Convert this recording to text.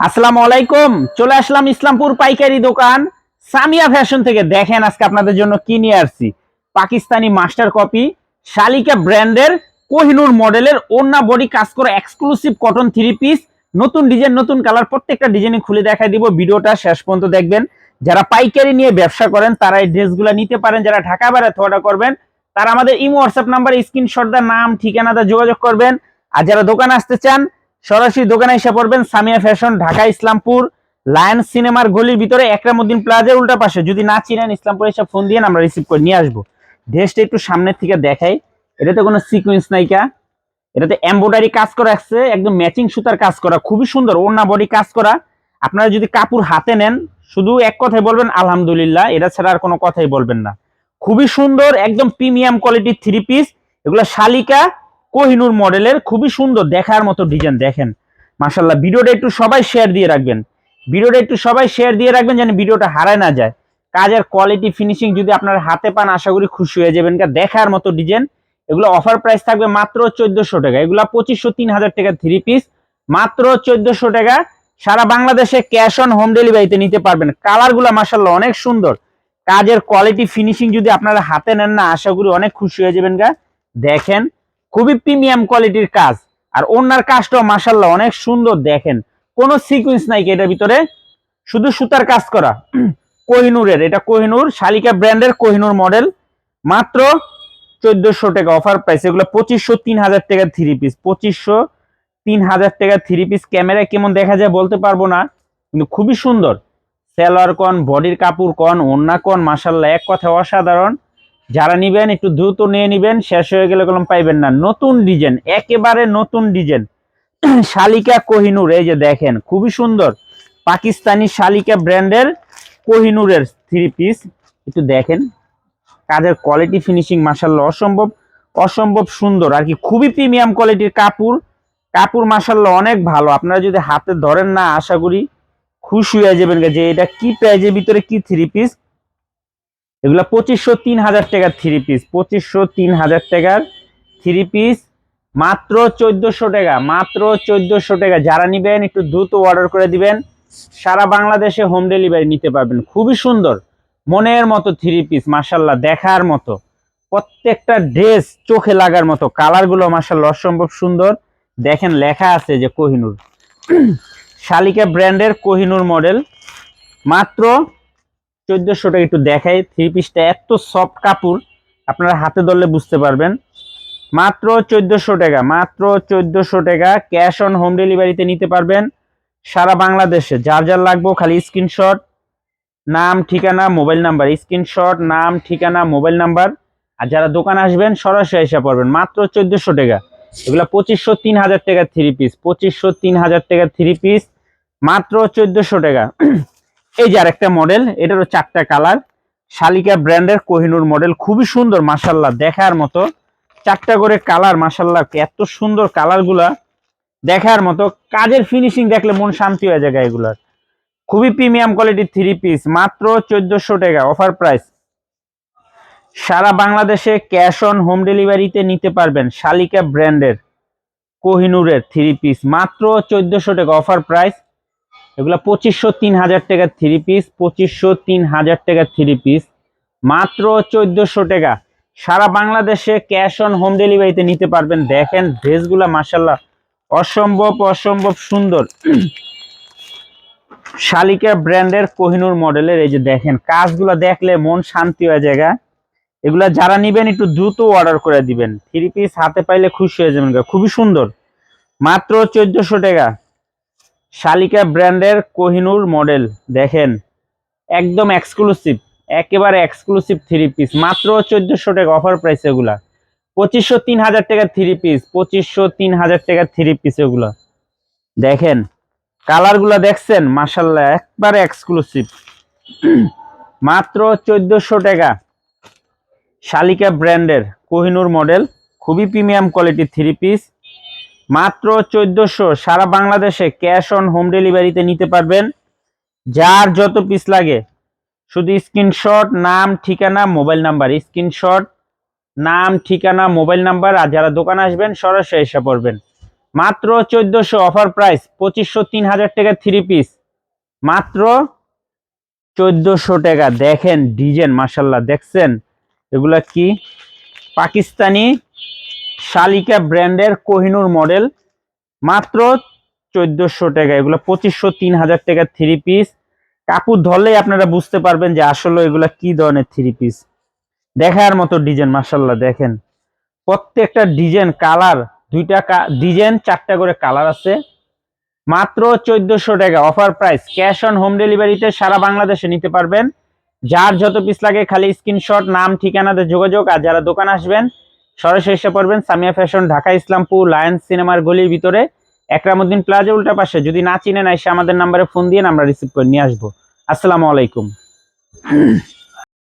আসসালামু আলাইকুম, চলে আসলাম ইসলামপুর পাইকারি দোকান। সামিয়া ফ্যাশন থেকে দেখেন আজকে আপনাদের জন্য কি নিয়ে আসছি। পাকিস্তানি মাস্টার কপি, শালিকা ব্র্যান্ডের কোহিনুর মডেলের ওন্না বডি কাজ করা এক্সক্লুসিভ কটন থ্রি পিস নতুন ডিজাইন নতুন কালার প্রত্যেকটা ডিজাইন খুলে দেখাই দিব, ভিডিওটা শেষ পর্যন্ত দেখবেন। যারা পাইকারি নিয়ে ব্যবসা করেন, তারা এই ড্রেসগুলো নিতে পারেন। যারা ঢাকা বেড়াতে অর্ডার করবেন, তারা আমাদের ইমো, হোয়াটসঅ্যাপ নাম্বারে স্ক্রিনশট দা নাম ঠিকানাটা যোগাযোগ করবেন। আর যারা দোকান আসতে চান সরাসরি দোকানে এসে পড়বেন সামিয়া ফ্যাশন, ঢাকা, ইসলামপুর লায়ন সিনেমার গলির ভিতরে একরামুদ্দিন প্লাজার উল্টা পাশে। যদি না চিনেন, ইসলামপুরে এসে ফোন দিয়ে আমরা রিসিভ করে নিয়ে আসব। ড্রেসটা একটু সামনের থেকে দেখাই। এটাতে কোনো সিকুয়েন্স নাইকা এটাতে এমব্রয়ডারি কাজ করা আছে, একদম ম্যাচিং সুতার কাজ করা, খুবই সুন্দর, ওড়না বডি কাজ করা। আপনারা যদি কাপড় হাতে নেন, শুধু এক কথাই বলবেন, আলহামদুলিল্লাহ এটা ছাড়া আর কোনো কথাই বলবেন না। খুবই সুন্দর, একদম প্রিমিয়াম কোয়ালিটির থ্রি পিস এগুলো শালিকা কোহিনুর মডেলের খুবই সুন্দর দেখার মতো ডিজাইন দেখেন। মাশাল্লাহ ভিডিওটা একটু সবাই শেয়ার দিয়ে রাখবেন। ভিডিওটা একটু সবাই শেয়ার দিয়ে রাখবেন যেন ভিডিওটা হারায় না যায়। কাজের কোয়ালিটি ফিনিশিং যদি আপনার হাতে পান, আশা করি খুশি হয়ে যাবেন। দেখার মতো ডিজাইন, এগুলো অফার প্রাইস থাকবে মাত্র চোদ্দশো টাকা। এগুলো পঁচিশশো, তিন হাজার টাকা থ্রি পিস মাত্র চোদ্দশো টাকা। সারা বাংলাদেশে ক্যাশ অন হোম ডেলিভারিতে নিতে পারবেন। কালারগুলো মাসাল্লাহ অনেক সুন্দর। কাজের কোয়ালিটি ফিনিশিং যদি আপনারা হাতে নেন না, আশা করি অনেক খুশি হয়ে যাবেন গা। দেখেন খুবই প্রিমিয়াম কোয়ালিটির কাজ। আর ওনার কাজটাও মাসাল্লাহ অনেক সুন্দর, দেখেন। কোনো সিকুয়েন্স নাই কি এটার ভিতরে? শুধু সুতার কাজ করা। কোহিনুরের, এটা কোহিনুর, শালিকা ব্র্যান্ডের কোহিনুর মডেল। মাত্র চোদ্দশো টাকা অফার প্রাইস এগুলো পঁচিশশো তিন হাজার টাকা থ্রি পিস পঁচিশশো তিন হাজার টাকা থ্রি পিস ক্যামেরায় কেমন দেখা যায় বলতে পারব না, কিন্তু খুবই সুন্দর। সেলোয়ার কন বডির কাপড় কন ওন্না কন মাসাল্লাহ এক কথা অসাধারণ। যারা নিবেন, একটু দ্রুত নিয়ে নিবেন, শেষ হয়ে গেলে কলম পাইবেন না। নতুন ডিজাইন, একেবারে নতুন ডিজাইন। শালিকা কোহিনুর, এই যে দেখেন, খুবই সুন্দর। পাকিস্তানি শালিকা ব্র্যান্ডের কোহিনুরের থ্রি পিস একটু দেখেন, কাজের কোয়ালিটি ফিনিশিং মাসাল্লাহ অসম্ভব অসম্ভব সুন্দর। আর কি, খুবই প্রিমিয়াম কোয়ালিটির কাপড়। কাপড় মাসাল্লাহ অনেক ভালো। আপনারা যদি হাতে ধরেন না, আশা করি খুশি হয়ে যাবেন। যে এটা কি প্রাইজের ভিতরে কি থ্রি পিস এগুলো পঁচিশশো তিন হাজার টাকার থ্রি পিস পঁচিশশো তিন হাজার টাকার থ্রি পিস মাত্র চোদ্দশো টাকা, মাত্র চোদ্দশো টাকা। যারা নিবেন, একটু দ্রুত অর্ডার করে দিবেন। সারা বাংলাদেশে হোম ডেলিভারি নিতে পারবেন। খুবই সুন্দর, মনের মতো থ্রি পিস মাসাল্লাহ দেখার মতো। প্রত্যেকটা ড্রেস চোখে লাগার মতো। কালারগুলো মাসাল্লাহ অসম্ভব সুন্দর। দেখেন, লেখা আছে যে কোহিনুর। শালিকা ব্র্যান্ডের কোহিনুর মডেল মাত্র চোদ্দশো টাকা একটু দেখাই থ্রি পিসটা এত সফট কাপড়, আপনারা হাতে ধরলে বুঝতে পারবেন। মাত্র চোদ্দশো টাকা, মাত্র চোদ্দশো টাকা ক্যাশ অন হোম ডেলিভারিতে নিতে পারবেন। সারা বাংলাদেশে যার যার লাগবো, খালি স্ক্রিনশট নাম, ঠিকানা মোবাইল নাম্বার স্ক্রিনশট নাম, ঠিকানা মোবাইল নাম্বার আর যারা দোকানে আসবেন, সরাসরি এসে পড়বেন। মাত্র চোদ্দশো টাকা। এগুলা পঁচিশশো তিন হাজার টাকা থ্রি পিস পঁচিশশো তিন হাজার টাকা থ্রি পিস মাত্র চোদ্দশো টাকা। এই যে আরেকটা মডেল এটারও চারটা কালার শালিকা ব্র্যান্ডের কোহিনুর মডেল খুবই সুন্দর মাসাল্লাহ দেখার মতো। চারটা করে কালার মাসাল্লাহ এত সুন্দর কালারগুলা দেখার মতো। কাজের ফিনিশিং দেখলে মন শান্তি হয়ে যায় এগুলার খুবই প্রিমিয়াম কোয়ালিটির থ্রি পিস মাত্র চোদ্দশো টাকা অফার প্রাইস সারা বাংলাদেশে ক্যাশ অন হোম ডেলিভারিতে নিতে পারবেন শালিকা ব্র্যান্ডের কোহিনুরের থ্রি পিস মাত্র চোদ্দশো টাকা অফার প্রাইস এগুলো পঁচিশশো তিন হাজার টাকার থ্রি পিস পঁচিশশো তিন হাজার টাকার থ্রি পিস মাত্র চোদ্দশো টাকা। সারা বাংলাদেশে ক্যাশ অন হোম ডেলিভারিতে নিতে পারবেন। দেখেন ড্রেসগুলা মাসাল্লাহ অসম্ভব অসম্ভব সুন্দর। শালিকা ব্র্যান্ডের কোহিনুর মডেলের এই যে দেখেন, কাজগুলো দেখলে মন শান্তি হয়ে জায়গা এগুলা যারা নিবেন, একটু দ্রুত অর্ডার করে দিবেন। থ্রি পিস হাতে পাইলে খুশি হয়ে যাবেন খুবই সুন্দর। মাত্র চোদ্দশো টাকা। শালিকা ব্র্যান্ডের কোহিনুর মডেল, দেখেন। একদম এক্সক্লুসিভ একেবারে এক্সক্লুসিভ থ্রি পিস মাত্র চোদ্দশো টাকা অফার প্রাইস এগুলা। পঁচিশশো তিন হাজার টাকা থ্রি পিস পঁচিশশো তিন হাজার টাকা থ্রি পিস এগুলো। দেখেন কালারগুলো দেখছেন? মাসাল্লাহ একবারে এক্সক্লুসিভ মাত্র চোদ্দশো টাকা। শালিকা ব্র্যান্ডের কোহিনুর মডেল, খুবই প্রিমিয়াম কোয়ালিটির থ্রি পিস মাত্র চোদ্দশো সারা বাংলাদেশে ক্যাশ অন হোম ডেলিভারিতে নিতে পারবেন। যার যত পিস লাগে, শুধু স্ক্রিনশট নাম, ঠিকানা মোবাইল নাম্বার স্ক্রিনশট নাম, ঠিকানা মোবাইল নাম্বার আর যারা দোকানে আসবেন, সরাসরি এসে পড়বেন। মাত্র চোদ্দশো অফার প্রাইস পঁচিশশো তিন হাজার টাকা থ্রি পিস মাত্র চোদ্দশো টাকা। দেখেন, ডিজাইন মাসাল্লাহ দেখছেন? এগুলা কি? পাকিস্তানি শালিকা ব্র্যান্ডের কোহিনুর মডেল, মাত্র চোদ্দশো টাকা। এগুলো পঁচিশশো, তিন হাজার টাকা থ্রি পিস কাপড় ধরলেই আপনারা বুঝতে পারবেন যে আসলে এগুলা কি ধরনের থ্রি পিস দেখার মতো ডিজাইন মাসাল্লাহ দেখেন। প্রত্যেকটা ডিজাইন কালার দুইটা ডিজাইন চারটা করে কালার আছে। মাত্র চোদ্দশো টাকা। Offer price cash on home ডেলিভারিতে সারা বাংলাদেশে নিতে পারবেন। যার যত পিস লাগে খালি স্ক্রিনশট নাম, ঠিকানাতে যোগাযোগ, আর যারা দোকান আসবেন সরাসরি এসে পড়বেন সামিয়া ফ্যাশন, ঢাকা ইসলামপুর, লায়ন্স সিনেমার গলির ভিতরে। একরামুদ্দিন প্লাজা উল্টা পাশে, যদি না চিনে নাই সে আমাদের নাম্বারে ফোন দিয়ে আমরা রিসিভ করে নিয়ে আসব। আসসালামু আলাইকুম।